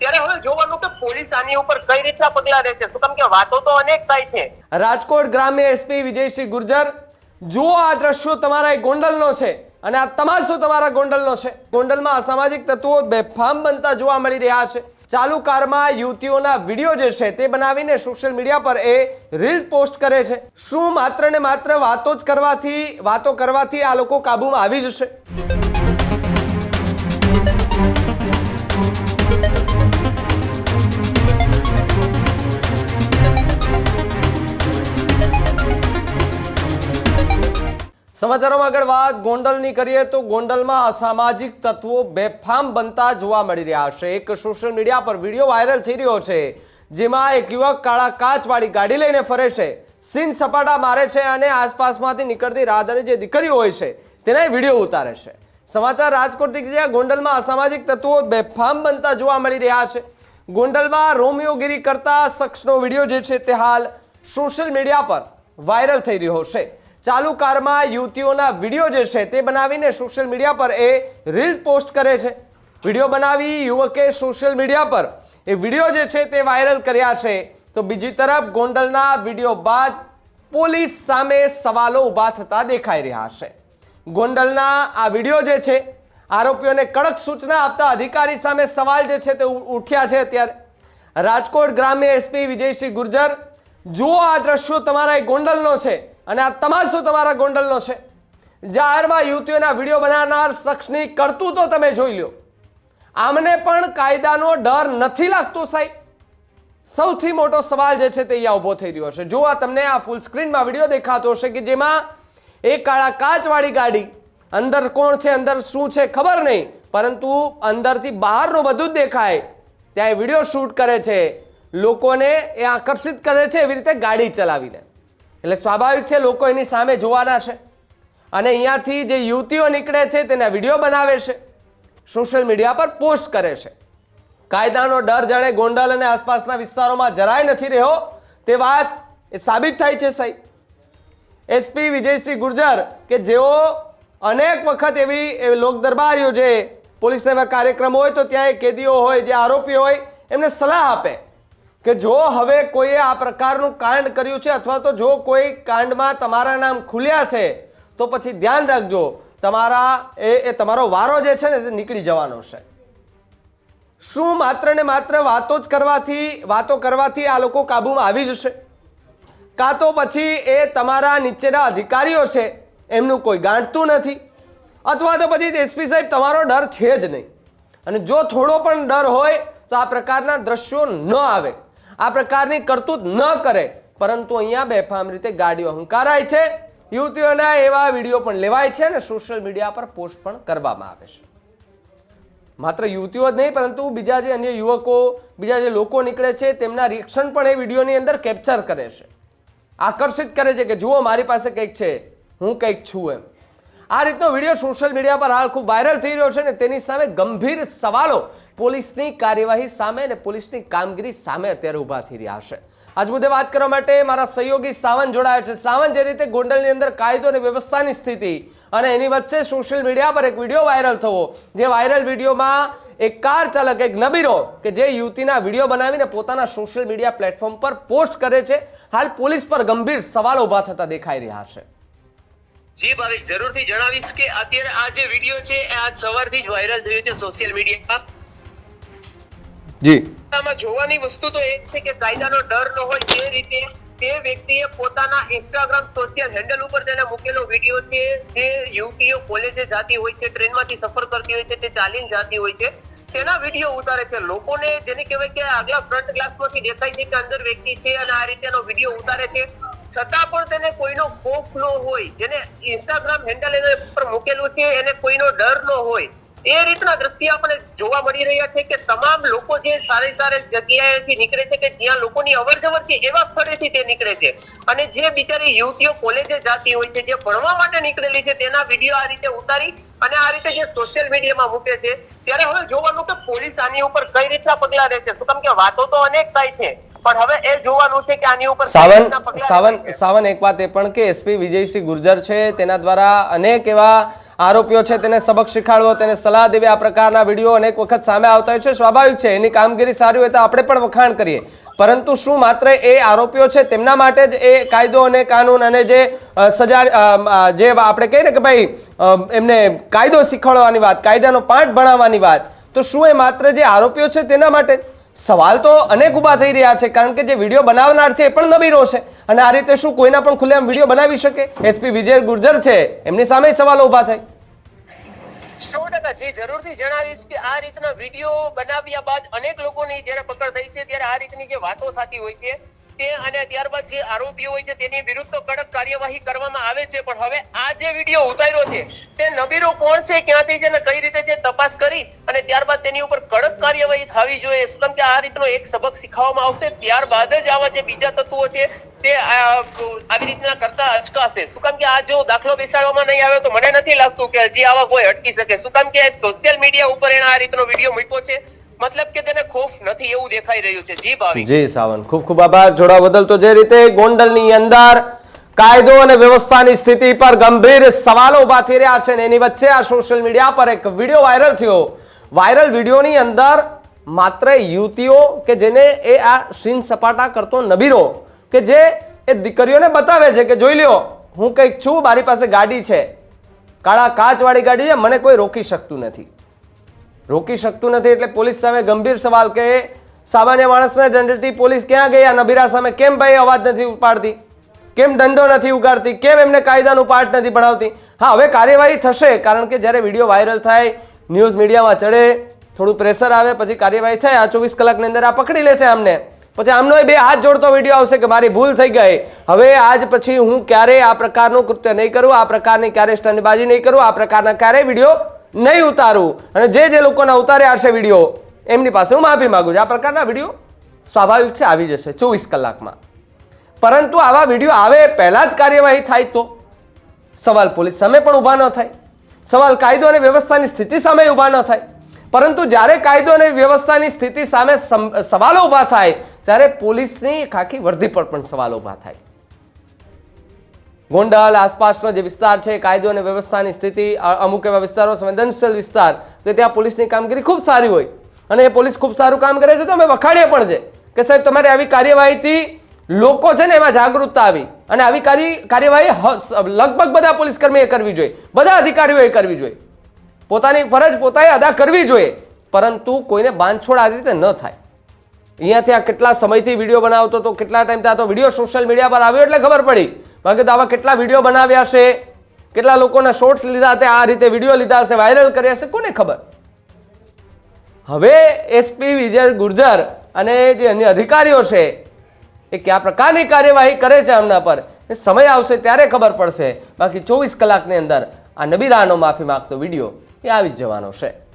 ત્યારે હવે જોવાનું કે પોલીસ આની ઉપર કઈ રીતના પગલા લે છે શું કે વાતો તો અનેક થાય છે. રાજકોટ ગ્રામ્ય એસપી વિજયસિંહ ગુર્જર, જુઓ આ દ્રશ્યો તમારા એ ગોંડલનો છે અને આ તમાશો તમારા ગોંડલનો છે. ગોંડલમાં અસામાજિક તત્વો બેફામ બનતા જોવા મળી રહ્યા છે. ચાલુ કારમાં યુવતીઓના વીડિયો જે છે તે બનાવીને સોશિયલ મીડિયા પર એ રીલ પોસ્ટ કરે છે. શું માત્ર ને માત્ર વાતો જ કરવાથી, વાતો કરવાથી આ લોકો કાબુમાં આવી જશે? સમાચારોમાં આગળ વાત. ગોંડલની કરીએ તો ગોંડલમાં અસામાજિક તત્વો બેફામ બનતા જોવા મળી રહ્યા છે. એક સોશિયલ મીડિયા પર વીડિયો વાયરલ થઈ રહ્યો છે, જેમાં એક યુવક કાળા કાચવાળી ગાડી લઈને ફરે છે. સીન સપાટા મારે છે અને આસપાસમાંથી નીકળતી રાહદારી જે દીકરીઓ હોય છે, તેના વીડિયો ઉતારે છે. સમાચાર રાજકોટથી જ્યાં ગોંડલમાં અસામાજિક તત્વો બેફામ બનતા જોવા મળી રહ્યા છે. ગોંડલમાં રોમિયોગીરી કરતા શખ્સનો વીડિયો જે છે તે હાલ સોશિયલ મીડિયા પર વાયરલ થઈ રહ્યો છે. ચાલુ કારમાં યુવતીઓના વીડિયો જે છે તે બનાવીને સોશિયલ મીડિયા પર એ રીલ પોસ્ટ કરે છે. વીડિયો બનાવી યુવકે સોશિયલ મીડિયા પર એ વીડિયો જે છે તે વાયરલ કર્યા છે. તો બીજી તરફ ગોંડલના વીડિયો બાદ પોલીસ સામે સવાલો ઊભા થતા દેખાઈ રહ્યા છે. ગોંડલના આ વીડિયો જે છે, આરોપીઓને કડક સૂચના આપતા અધિકારી સામે સવાલ જે છે તે ઉઠ્યા છે અત્યારે. રાજકોટ ગ્રામ્ય એસપી વિજયસિંહ ગુર્જર, જુઓ આ દ્રશ્યો તમારા એ ગોંડલનો છે. અને આ તમાશો તમારા ગોંડલનો છે. જાહેરમાં યુવતીઓના વીડિયો બનાવનાર શખ્સની કરતું તો તમે જોઈ લો આમને પણ કાયદાનો ડર નથી લાગતો સાહેબ. સૌથી મોટો સવાલ જે છે તે અહીંયા ઊભો થઈ રહ્યો છે. જો આ તમને આ ફૂલ સ્ક્રીનમાં વીડિયો દેખાતો હશે કે જેમાં એક કાળા કાચવાળી ગાડી અંદર કોણ છે, અંદર શું છે ખબર નહીં, પરંતુ અંદરથી બહારનું બધું જ દેખાય. ત્યાં એ વીડિયો શૂટ કરે છે. લોકોને એ આકર્ષિત કરે છે એવી રીતે ગાડી ચલાવીને. એટલે સ્વાભાવિક છે, લોકો એની સામે જોવાના છે. અને અહીંયાથી જે યુવતીઓ નીકળે છે, તેના વીડિયો બનાવે છે. સોશિયલ મીડિયા પર પોસ્ટ કરે છે. કાયદાનો ડર જાણે ગોંડલ અને આસપાસના વિસ્તારોમાં જરાય નથી રહ્યો, તે વાત એ સાબિત થાય છે, સાહેબ. એસપી વિજયસિંહ ગુર્જર કે જેઓ અનેક વખત એવી લોક દરબાર યોજે પોલીસના કાર્યક્રમો હોય તો ત્યાં એ કેદીઓ હોય, જે આરોપીઓ હોય, એમને સલાહ આપે. કે જો હવે કોઈએ આ પ્રકારનું કાંડ કર્યું છે અથવા તો જો કોઈ કાંડમાં તમારા નામ ખુલ્યા છે, તો પછી ધ્યાન રાખજો, તમારા એ એ તમારો વારો જે છે ને તે નીકળી જવાનો છે. શું માત્ર ને માત્ર વાતો જ કરવાથી, વાતો કરવાથી આ લોકો કાબુમાં આવી જશે? કાં તો પછી એ તમારા નીચેના અધિકારીઓ છે, એમનું કોઈ ગાંઠતું નથી? અથવા તો પછી એસપી સાહેબ, તમારો ડર છે જ નહીં. અને જો થોડો પણ ડર હોય, તો આ પ્રકારના દ્રશ્યો ન આવે. આ પ્રકારની કરતૂત ન કરે. પરંતુ અહીંયા બેફામ રીતે ગાડીઓ હંકારાય છે. યુવતીઓના એવા વીડિયો પણ લેવાય છે અને સોશિયલ મીડિયા પર પોસ્ટ પણ કરવામાં આવે છે. માત્ર યુવતીઓ જ નહીં, પરંતુ બીજા જે અન્ય યુવકો, બીજા જે લોકો નીકળે છે, તેમના રિએક્શન પણ એ વિડીયોની અંદર કેપ્ચર કરે છે. આકર્ષિત કરે છે કે જુઓ, મારી પાસે કંઈક છે. હું કંઈક છું એમ. આ રીતનો વીડિયો સોશિયલ મીડિયા પર હાલ ખૂબ વાયરલ થઈ રહ્યો છે અને તેની સામે ગંભીર સવાલો પોલીસની કાર્યવાહી સામે અને પોલીસની કામગીરી સામે અત્યારે ઊભા થઈ રહ્યા છે. આજ મુદ્દે વાત કરવા માટે મારા સહયોગી સાવન જોડાયા છે. સાવન જે રીતે ગોંડલની અંદર કાયદો અને વ્યવસ્થાની સ્થિતિ અને એની વચ્ચે સોશિયલ મીડિયા પર એક વીડિયો વાયરલ થવો, જે વાયરલ વિડીયોમાં એક કાર ચાલક, એક નબીરો, કે જે યુવતીના વીડિયો બનાવીને પોતાના સોશિયલ મીડિયા પ્લેટફોર્મ પર પોસ્ટ કરે છે, હાલ પોલીસ પર ગંભીર સવાલો ઊભા થતા દેખાઈ રહ્યા છે. જી ભાવિક જરૂરથી જણાવીશ કે અત્યારે આ જે વીડિયો છે એ આજ સવારથી જ વાયરલ થયો છે સોશિયલ મીડિયામાં જી. આમાં જોવાની વસ્તુ તો એ છે કે કાયદાનો ડર ન હોય તે રીતે તે વ્યક્તિએ પોતાના ઇન્સ્ટાગ્રામ સોશિયલ હેન્ડલ ઉપર તેને મૂકેલો વીડિયો છે જે યુવતીઓ કોલેજે જાતી હોય છે ટ્રેનમાંથી સફર કરતી હોય છે તે ચાલીને જાતી હોય છે. તેના વીડિયો ઉતારે છે. લોકોને જેને કહેવાય કે આગલા ફ્રન્ટ ગ્લાસમાંથી દેખાય છે કે અંદર વ્યક્તિ છે અને આ રીતેનો વીડિયો ઉતારે છે. છતાં પણ તેને કોઈનો ખોફ ન હોય, જેને ઇન્સ્ટાગ્રામ હેન્ડલ એને પર મૂકેલું છે, એને કોઈનો ડર ન હોય. એ રીતના દ્રશ્ય આપણે જોવા મળી રહ્યા છે કે તમામ લોકો જે સારી સારી જગ્યાએથી નીકળે છે કે જ્યાં લોકોની અવર જવર છે એવા સ્થળેથી તે નીકળે છે. અને જે બિચારી યુવતીઓ કોલેજે જતી હોય છે, જે ભણવા માટે નીકળેલી છે, તેના વીડિયો આ રીતે ઉતારી અને આ રીતે જે સોશિયલ મીડિયામાં મૂકે છે. ત્યારે હવે જોવાનું કે પોલીસ આની ઉપર કઈ રીતના પગલા લે છે શું કેમ કે વાતો તો અનેક થાય છે. પણ હવે એ જોવાનું છે કે આની ઉપર સાવન સાવન સાવન એક વાત એ પણ કે એસપી વિજયસિંહ ગુર્જર છે તેના દ્વારા અનેક એવા આરોપીઓ છે તેને સબક શીખાડવો તેને સલાહ દેવી આ પ્રકારના વીડિયો અનેક વખત સામે આવતા હોય છે. સ્વાભાવિક છે એની કામગીરી સારી હોય તો આપણે પણ વખાણ કરીએ. પરંતુ શું માત્ર એ આરોપીઓ છે તેમના માટે જ એ કાયદો અને કાનૂન અને જે સજા જે આપણે કહીએ ને કે ભાઈ એમને કાયદો શીખવાડવાની વાત કાયદાનો પાઠ ભણાવવાની વાત તો શું એ માત્ર જે આરોપીઓ છે તેના માટે? સવાલ તો અનેક ઊભા થઈ રહ્યા છે, કારણ કે જે વીડિયો બનાવનાર છે એ પણ નબીરો છે. અને આ રીતે શું કોઈના પણ ખુલ્લેઆમ વીડિયો બનાવી શકે? એસપી વિજય ગુર્જર છે, એમની સામે સવાલો ઊભા થાય. સો ટકા, જે, જરૂરથી જણાવીશ કે આ રીતના વીડિયો બનાવ્યા બાદ અનેક લોકોની જ્યારે પકડ થઈ છે, ત્યારે આ રીતની જે વાતો થતી હોય છે તે અને ત્યારબાદ જે આરોપીઓ હોય છે, તેની વિરુદ્ધ તો કડક કાર્યવાહી કરવામાં આવે છે. પણ હવે આ જે વીડિયો ઉતાર્યો છે, તે નબીરો કોણ છે, ક્યાંથી છે અને કઈ રીતે છે, તપાસ કરી અને ત્યારબાદ તેની ઉપર કડક કાર્યવાહી થવી જોઈએ. શું કેમ કે આ રીતનો એક સબક શીખવવામાં આવશે, ત્યારબાદ જ આવા જે બીજા તત્વો છે, તે આવી રીતના કરતા અચકાશે. શું કામ કે આ જો દાખલો બેસાડવામાં નહીં આવે તો મને નથી લાગતું કે હજી આવા કોઈ અટકી શકે. શું કામ કે સોશિયલ મીડિયા ઉપર એના આ રીતનો વીડિયો મૂક્યો છે. મતલબ કે તેને ખોફ નથી એવું દેખાઈ રહ્યું છે. જી ભાવિક. જી સાવન, ખૂબ ખૂબ આભાર. જોડા બદલ તો જે રીતે ગોંડલની અંદર કાયદો અને વ્યવસ્થાની સ્થિતિ પર ગંભીર સવાલો ઊભા થઈ રહ્યા છે ને એની વચ્ચે આ સોશિયલ મીડિયા પર એક વીડિયો વાયરલ થયો. વાયરલ વિડીયોની અંદર માત્ર યુવતીઓ કે જેને એ આ સીન સપાટા કરતો નબીરો કે જે એ દીકરીઓને બતાવે છે કે જોઈ લ્યો, હું કંઈક છું, મારી પાસે ગાડી છે. કાળા કાચવાળી ગાડી છે, મને કોઈ રોકી શકતું નથી. રોકી શકતું નથી એટલે પોલીસ સામે ગંભીર સવાલ કે સામાન્ય માણસના દંડથી પોલીસ ક્યાં ગઈ? આ નબીરા સામે કેમ ભાઈ અવાજ નથી ઉપાડતી? કેમ દંડો નથી ઉગાડતી? કેમ એમને કાયદાનું પાઠ નથી ભણાવતી? હા, હવે કાર્યવાહી થશે, કારણ કે જ્યારે વીડિયો વાયરલ થાય, ન્યૂઝ મીડિયામાં ચડે, થોડું પ્રેશર આવે, પછી કાર્યવાહી થાય, આ ચોવીસ કલાકની અંદર આ પકડી લેશે આમને. પછી આમનો બે હાથ જોડતો વીડિયો આવશે કે મારી ભૂલ થઈ ગઈ. હવે આજ પછી હું ક્યારેય આ પ્રકારનું કૃત્ય નહીં કરું, આ પ્રકારની ક્યારેય સ્ટંટબાજી નહીં કરું, આ પ્રકારના ક્યારેય વીડિયો નહીં ઉતારું. અને જે જે લોકોના ઉતાર્યા હશે વીડિયો, એમની પાસે હું માફી માગું છું. આ પ્રકારના વીડિયો સ્વાભાવિક છે, આવી જશે ચોવીસ કલાકમાં. પરંતુ આવા વીડિયો આવે પહેલાં જ કાર્યવાહી થાય તો સવાલ પોલીસ સામે પણ ઊભા ન થાય. સવાલ કાયદો અને વ્યવસ્થાની સ્થિતિ સામે ઊભા ન થાય. પરંતુ જ્યારે કાયદો અને વ્યવસ્થાની સ્થિતિ સામે સવાલો ઊભા થાય, ત્યારે પોલીસની ખાખી વર્ધી પર પણ સવાલો ઊભા થાય. ગોંડલ આસપાસનો જે વિસ્તાર છે, કાયદો અને વ્યવસ્થાની સ્થિતિ અમુક એવા વિસ્તારો, સંવેદનશીલ વિસ્તાર કે ત્યાં પોલીસની કામગીરી ખૂબ સારી હોય. અને એ પોલીસ ખૂબ સારું કામ કરે છે, તો અમે વખાણીએ પણ છે કે સાહેબ, તમારે આવી કાર્યવાહીથી લોકો છે ને એમાં જાગૃતતા આવી. અને આવી કાર્યવાહી લગભગ બધા પોલીસ કર્મીએ કરવી જોઈએ. બધા અધિકારીઓએ કરવી જોઈએ. પોતાની ફરજ પોતાએ અદા કરવી જોઈએ. પરંતુ કોઈને બાંધછોડ આ રીતે ન થાય. અહીંયાથી આ કેટલા સમયથી વીડિયો બનાવતો હતો, કેટલા ટાઈમ ત્યાં તો વીડિયો સોશિયલ મીડિયા પર આવ્યો એટલે ખબર પડી. બાકી તો આવા કેટલા વીડિયો બનાવ્યા છે? કેટલા લોકોના શોર્ટ્સ લીધા હતા? આ રીતે વીડિયો લીધા હશે વાયરલ કર્યા હશે, કોને ખબર? હવે એસપી વિજય ગુર્જર અને જે અન્ય અધિકારીઓ છે, એ કયા પ્રકારની કાર્યવાહી કરે છે આમના પર? સમય આવશે ત્યારે ખબર પડશે. બાકી ચોવીસ કલાકની અંદર આ નબીરાનો માફી માગતો વીડિયો એ આવી જવાનો છે.